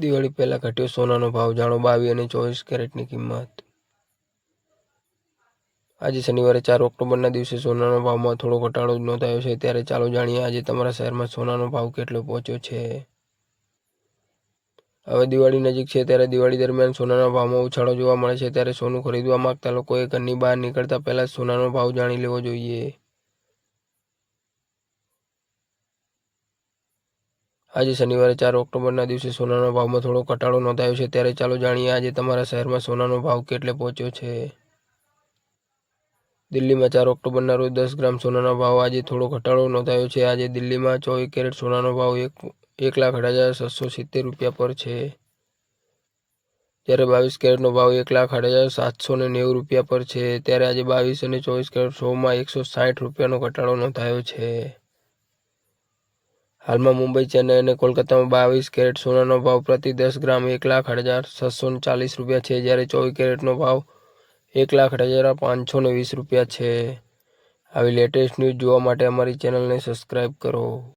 દિવાળી પહેલાં ઘટ્યો સોનાનો ભાવ, જાણો, બાવી અને ચોવીસ કેરેટની કિંમત. આજે શનિવારે ચાર ઓક્ટોબરના દિવસે સોનાના ભાવમાં થોડો ઘટાડો નોંધાયો છે. ત્યારે ચાલો જાણીએ આજે તમારા શહેરમાં સોનાનો ભાવ કેટલો પહોંચ્યો છે. હવે દિવાળી નજીક છે ત્યારે દિવાળી દરમિયાન સોનાના ભાવમાં ઉછાળો જોવા મળે છે. ત્યારે સોનું ખરીદવા માંગતા લોકોએ ઘરની બહાર નીકળતા પહેલાં સોનાનો ભાવ જાણી લેવો જોઈએ. આજે શનિવારે ચાર ઓક્ટોબરના દિવસે સોનાના ભાવમાં થોડો ઘટાડો નોંધાયો છે. ત્યારે ચાલો જાણીએ આજે તમારા શહેરમાં સોનાનો ભાવ કેટલે પહોંચ્યો છે. દિલ્હીમાં ચાર ઓક્ટોબરના રોજ દસ ગ્રામ સોનાનો ભાવ આજે થોડો ઘટાડો નોંધાયો છે. આજે દિલ્હીમાં ચોવીસ કેરેટ સોનાનો ભાવ એક એક લાખ અઢાર હજાર સાતસો સિત્તેર રૂપિયા પર છે. જ્યારે બાવીસ કેરેટનો ભાવ એક લાખ અઢાર હજાર સાતસો ને નેવું રૂપિયા પર છે. ત્યારે આજે બાવીસ અને ચોવીસ કેરેટ સોમાં એકસો સાઠ રૂપિયાનો ઘટાડો નોંધાયો છે. હાલમાં મુંબઈ, ચેન્નઈ અને કોલકાતામાં બાવીસ કેરેટ સોનાનો ભાવ પ્રતિ દસ ગ્રામ એક લાખ હજાર છસો ચાલીસ રૂપિયા છે. જ્યારે ચોવીસ કેરેટનો ભાવ એક લાખ હજાર પાંચસો ને વીસ રૂપિયા છે. આવી લેટેસ્ટ ન્યૂઝ જોવા માટે અમારી ચેનલને સબસ્ક્રાઈબ કરો.